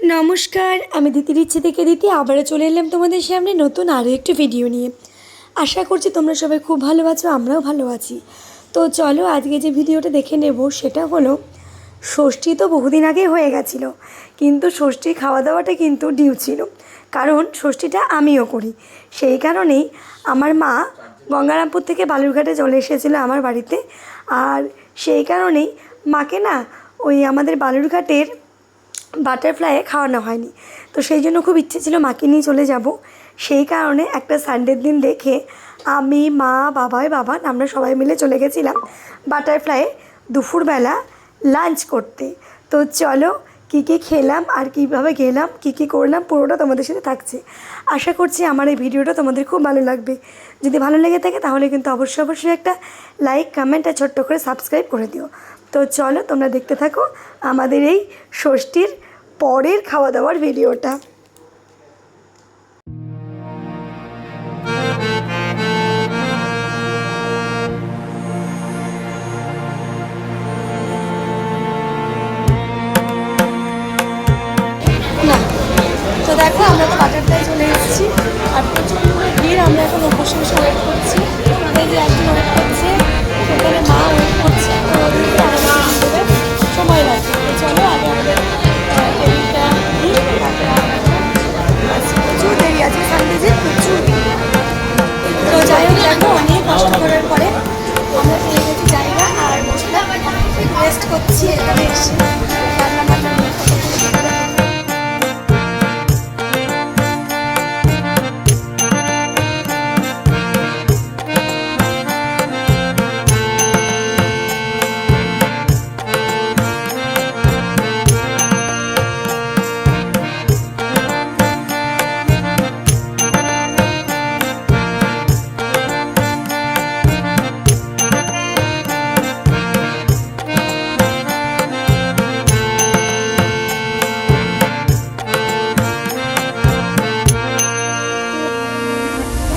নমস্কার, আমি দিতির ইচ্ছে থেকে দিতি, আবারও চলে এলাম তোমাদের সামনে নতুন আরও একটি ভিডিও নিয়ে। আশা করছি তোমরা সবাই খুব ভালো আছো, আমরাও ভালো আছি। তো চলো আজকে যে ভিডিওটা দেখে নেব, সেটা হলো, ষষ্ঠী তো বহুদিন আগে হয়ে গেছিল, কিন্তু ষষ্ঠী খাওয়া দাওয়াটা কিন্তু ডিউ ছিল। কারণ ষষ্ঠীটা আমিও করি। সেই কারণেই আমার মা গঙ্গারামপুর থেকে বালুরঘাটে চলে এসেছিল আমার বাড়িতে। আর সেই কারণেই মাকে না, ওই আমাদের বালুরঘাটের বাটারফ্লাইয়ে খাওয়ানো হয়নি। তো সেই জন্য খুব ইচ্ছে ছিল মাকে নিয়ে চলে যাব। সেই কারণে একটা সানডের দিন দেখে আমি, মা, বাবাই, বাবা আমরা সবাই মিলে চলে গেছিলাম বাটারফ্লাইয়ে দুপুরবেলা লাঞ্চ করতে। তো চলো কী কী খেলাম, আর কীভাবে গেলাম, কী কী করলাম, পুরোটা তোমাদের সাথে থাকছে। আশা করছি আমার এই ভিডিওটা তোমাদের খুব ভালো লাগবে। যদি ভালো লেগে থাকে তাহলে কিন্তু অবশ্যই অবশ্যই একটা লাইক কমেন্ট আর ছোট্ট করে সাবস্ক্রাইব করে দিও। তো চলো তোমরা দেখতে থাকো আমাদের এই ষষ্ঠীর পরের খাওয়া দাওয়ার ভিডিওটা